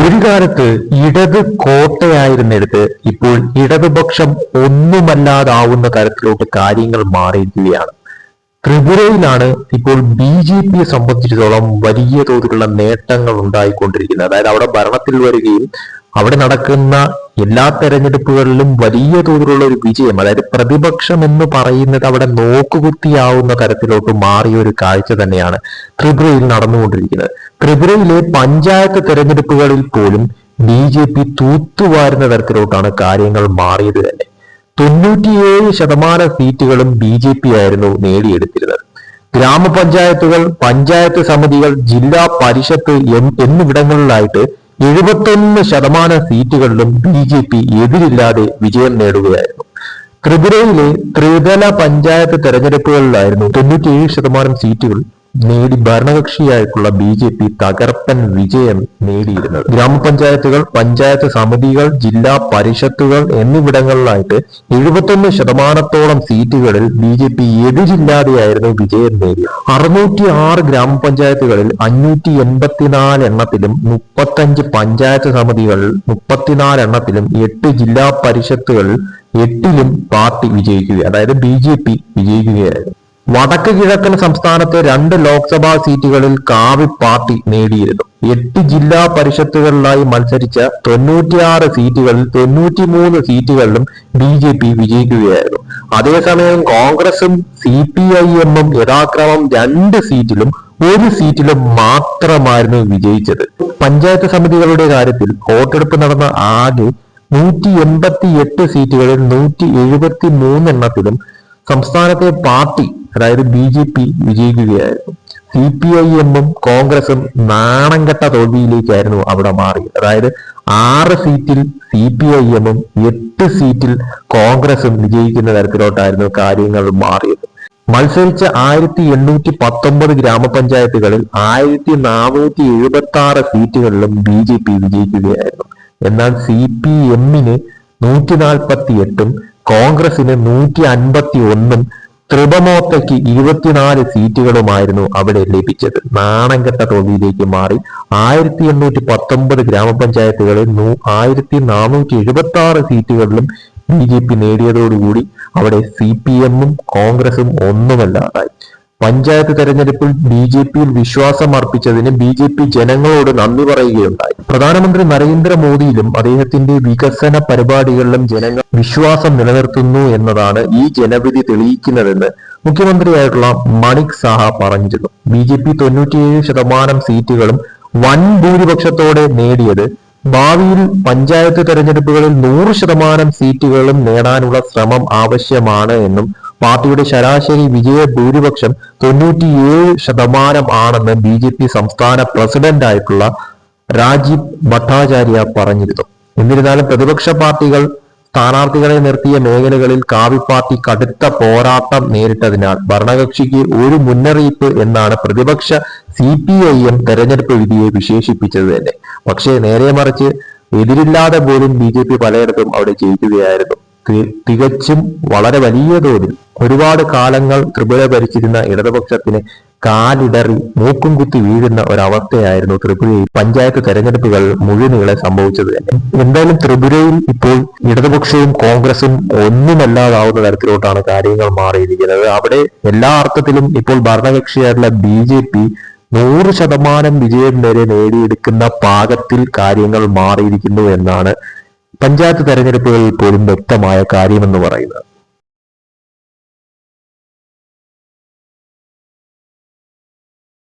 ഒരു കാലത്ത് ഇടത് കോട്ടയായിരുന്നിടത്ത് ഇപ്പോൾ ഇടതുപക്ഷം ഒന്നുമല്ലാതാവുന്ന തരത്തിലോട്ട് കാര്യങ്ങൾ മാറിയിരിക്കുകയാണ്. ത്രിപുരയിലാണ് ഇപ്പോൾ ബി ജെ പിയെ സംബന്ധിച്ചിടത്തോളം വലിയ തോതിലുള്ള നേട്ടങ്ങൾ ഉണ്ടായിക്കൊണ്ടിരിക്കുന്നത്. അതായത് അവിടെ ഭരണത്തിൽ വരികയും അവിടെ നടക്കുന്ന എല്ലാ തെരഞ്ഞെടുപ്പുകളിലും വലിയ തോതിലുള്ള ഒരു വിജയം അതായത് പ്രതിപക്ഷം എന്ന് പറയുന്നത് അവിടെ നോക്കുകുത്തിയാവുന്ന തരത്തിലോട്ട് മാറിയ ഒരു കാഴ്ച തന്നെയാണ് ത്രിപുരയിൽ നടന്നുകൊണ്ടിരിക്കുന്നത്. ത്രിപുരയിലെ പഞ്ചായത്ത് തെരഞ്ഞെടുപ്പുകളിൽ പോലും ബി ജെ പി തൂത്തുവാരുന്ന തരത്തിലോട്ടാണ് കാര്യങ്ങൾ മാറിയത് തന്നെ. തൊണ്ണൂറ്റിയേഴ് ശതമാനം സീറ്റുകളും ബി ജെ പി ആയിരുന്നു നേടിയെടുത്തിരുന്നത്. ഗ്രാമപഞ്ചായത്തുകൾ പഞ്ചായത്ത് സമിതികൾ ജില്ലാ പരിഷത്ത് എന്നിവിടങ്ങളിലായിട്ട് എഴുപത്തൊന്ന് ശതമാനം സീറ്റുകളിലും ബി ജെ പി എതിരില്ലാതെ വിജയം നേടുകയായിരുന്നു. ത്രിപുരയിലെ ത്രിതല പഞ്ചായത്ത് തെരഞ്ഞെടുപ്പുകളിലായിരുന്നു തൊണ്ണൂറ്റിയേഴ് ശതമാനം സീറ്റുകൾ നേടി ഭരണകക്ഷിയായിട്ടുള്ള ബി ജെ പി തകർപ്പൻ വിജയം നേടിയിരുന്നത്. ഗ്രാമപഞ്ചായത്തുകൾ പഞ്ചായത്ത് സമിതികൾ ജില്ലാ പരിഷത്തുകൾ എന്നിവിടങ്ങളിലായിട്ട് എഴുപത്തൊന്ന് ശതമാനത്തോളം സീറ്റുകളിൽ ബി ജെ പി എതിരില്ലാതെയായിരുന്നു വിജയം നേടിയത്. അറുന്നൂറ്റി ആറ് ഗ്രാമപഞ്ചായത്തുകളിൽ അഞ്ഞൂറ്റി എൺപത്തിനാല് എണ്ണത്തിലും മുപ്പത്തഞ്ച് പഞ്ചായത്ത് സമിതികളിൽ മുപ്പത്തിനാല് എണ്ണത്തിലും എട്ട് ജില്ലാ പരിഷത്തുകളിൽ എട്ടിലും പാർട്ടി വിജയിക്കുക അതായത് ബി ജെ പി വിജയിക്കുകയായിരുന്നു. വടക്ക് കിഴക്കൻ സംസ്ഥാനത്തെ രണ്ട് ലോക്സഭാ സീറ്റുകളിൽ കാവി പാർട്ടി നേടിയിരുന്നു. എട്ട് ജില്ലാ പരിഷത്തുകളിലായി മത്സരിച്ച തൊണ്ണൂറ്റിയാറ് സീറ്റുകളിൽ തൊണ്ണൂറ്റിമൂന്ന് സീറ്റുകളിലും ബി ജെ പി വിജയിക്കുകയായിരുന്നു. അതേസമയം കോൺഗ്രസും സി പി ഐ എമ്മും യഥാക്രമം രണ്ട് സീറ്റിലും ഒരു സീറ്റിലും മാത്രമായിരുന്നു വിജയിച്ചത്. പഞ്ചായത്ത് സമിതികളുടെ കാര്യത്തിൽ വോട്ടെടുപ്പ് നടന്ന ആകെ നൂറ്റി എൺപത്തി എട്ട് സീറ്റുകളിൽ നൂറ്റി എഴുപത്തി മൂന്നെണ്ണത്തിലും സംസ്ഥാനത്തെ പാർട്ടി അതായത് ബി ജെ പി വിജയിക്കുകയായിരുന്നു. സി പി ഐ എമ്മും കോൺഗ്രസും നാണംകെട്ട തോൽവിയിലേക്കായിരുന്നു അവിടെ മാറിയത്. അതായത് ആറ് സീറ്റിൽ സി പി ഐ എമ്മും എട്ട് സീറ്റിൽ കോൺഗ്രസും വിജയിക്കുന്ന തരത്തിലോട്ടായിരുന്നു കാര്യങ്ങൾ മാറിയത്. മത്സരിച്ച ആയിരത്തി എണ്ണൂറ്റി പത്തൊമ്പത് ഗ്രാമപഞ്ചായത്തുകളിൽ ആയിരത്തി നാനൂറ്റി എഴുപത്തി ആറ് സീറ്റുകളിലും ബി ജെ പി വിജയിക്കുകയായിരുന്നു. എന്നാൽ സി പി എമ്മിന് നൂറ്റി നാൽപ്പത്തി എട്ടും കോൺഗ്രസിന് നൂറ്റി അൻപത്തി ഒന്നും ത്രിപമോത്തയ്ക്ക് ഇരുപത്തിനാല് സീറ്റുകളുമായിരുന്നു അവിടെ ലഭിച്ചത്. നാണംകെട്ട തോതിയിലേക്ക് മാറി ആയിരത്തി എണ്ണൂറ്റി പത്തൊമ്പത് ഗ്രാമപഞ്ചായത്തുകളിൽ ആയിരത്തി നാനൂറ്റി എഴുപത്തി ആറ് സീറ്റുകളിലും ബി ജെ പി നേടിയതോടുകൂടി അവിടെ സി പി എമ്മും കോൺഗ്രസും ഒന്നുമല്ലാതായി. പഞ്ചായത്ത് തെരഞ്ഞെടുപ്പിൽ ബി ജെ പിയിൽ വിശ്വാസം അർപ്പിച്ചതിന് ബി ജെ പി ജനങ്ങളോട് നന്ദി പറയുകയുണ്ടായി. പ്രധാനമന്ത്രി നരേന്ദ്രമോദിയിലും അദ്ദേഹത്തിന്റെ വികസന പരിപാടികളിലും ജനങ്ങൾ വിശ്വാസം നിലനിർത്തുന്നു എന്നതാണ് ഈ ജനവിധി തെളിയിക്കുന്നതെന്ന് മുഖ്യമന്ത്രിയായിട്ടുള്ള മണിക് സാഹ പറഞ്ഞിരുന്നു. ബി ജെ പി തൊണ്ണൂറ്റിയേഴ് ശതമാനം സീറ്റുകളും വൻ ഭൂരിപക്ഷത്തോടെ നേടിയത് ഭാവിയിൽ പഞ്ചായത്ത് തെരഞ്ഞെടുപ്പുകളിൽ നൂറ് ശതമാനം സീറ്റുകളും നേടാനുള്ള ശ്രമം ആവശ്യമാണ് എന്നും പാർട്ടിയുടെ ശരാശരി വിജയ ഭൂരിപക്ഷം തൊണ്ണൂറ്റിയേഴ് ശതമാനം ആണെന്ന് ബി ജെ പി സംസ്ഥാന പ്രസിഡന്റ് ആയിട്ടുള്ള രാജീവ് ഭട്ടാചാര്യ പറഞ്ഞിരുന്നു. എന്നിരുന്നാലും പ്രതിപക്ഷ പാർട്ടികൾ സ്ഥാനാർത്ഥികളെ നിർത്തിയ മേഖലകളിൽ കാവി പാർട്ടി കടുത്ത പോരാട്ടം നേരിട്ടതിനാൽ ഭരണകക്ഷിക്ക് ഒരു മുന്നറിയിപ്പ് എന്നാണ് പ്രതിപക്ഷ സി പി ഐ എം തെരഞ്ഞെടുപ്പ് വിധിയെ വിശേഷിപ്പിച്ചത് തന്നെ. പക്ഷേ നേരെ മറിച്ച് എതിരില്ലാതെ പോലും ബി ജെ പി പലയിടത്തും അവിടെ ജയിക്കുകയായിരുന്നു. തികച്ചും വളരെ വലിയ തോതിൽ ഒരുപാട് കാലങ്ങൾ ത്രിപുര ഭരിച്ചിരുന്ന ഇടതുപക്ഷത്തിന് കാലിടറി മൂക്കും കുത്തി വീഴുന്ന ഒരവസ്ഥയായിരുന്നു ത്രിപുരയിൽ പഞ്ചായത്ത് തെരഞ്ഞെടുപ്പുകൾ മുഴുനീളെ സംഭവിച്ചത്. എന്തായാലും ത്രിപുരയിൽ ഇപ്പോൾ ഇടതുപക്ഷവും കോൺഗ്രസും ഒന്നുമല്ലാതാവുന്ന തരത്തിലോട്ടാണ് കാര്യങ്ങൾ മാറിയിരിക്കുന്നത്. അവിടെ എല്ലാ അർത്ഥത്തിലും ഇപ്പോൾ ഭരണകക്ഷിയായിട്ടുള്ള ബി ജെ പി നൂറ് ശതമാനം വിജയം വരെ നേടിയെടുക്കുന്ന പാകത്തിൽ കാര്യങ്ങൾ മാറിയിരിക്കുന്നു എന്നാണ് പഞ്ചായത്ത് തെരഞ്ഞെടുപ്പുകളിൽ പോലും വ്യക്തമായ കാര്യമെന്ന് പറയുന്നത്.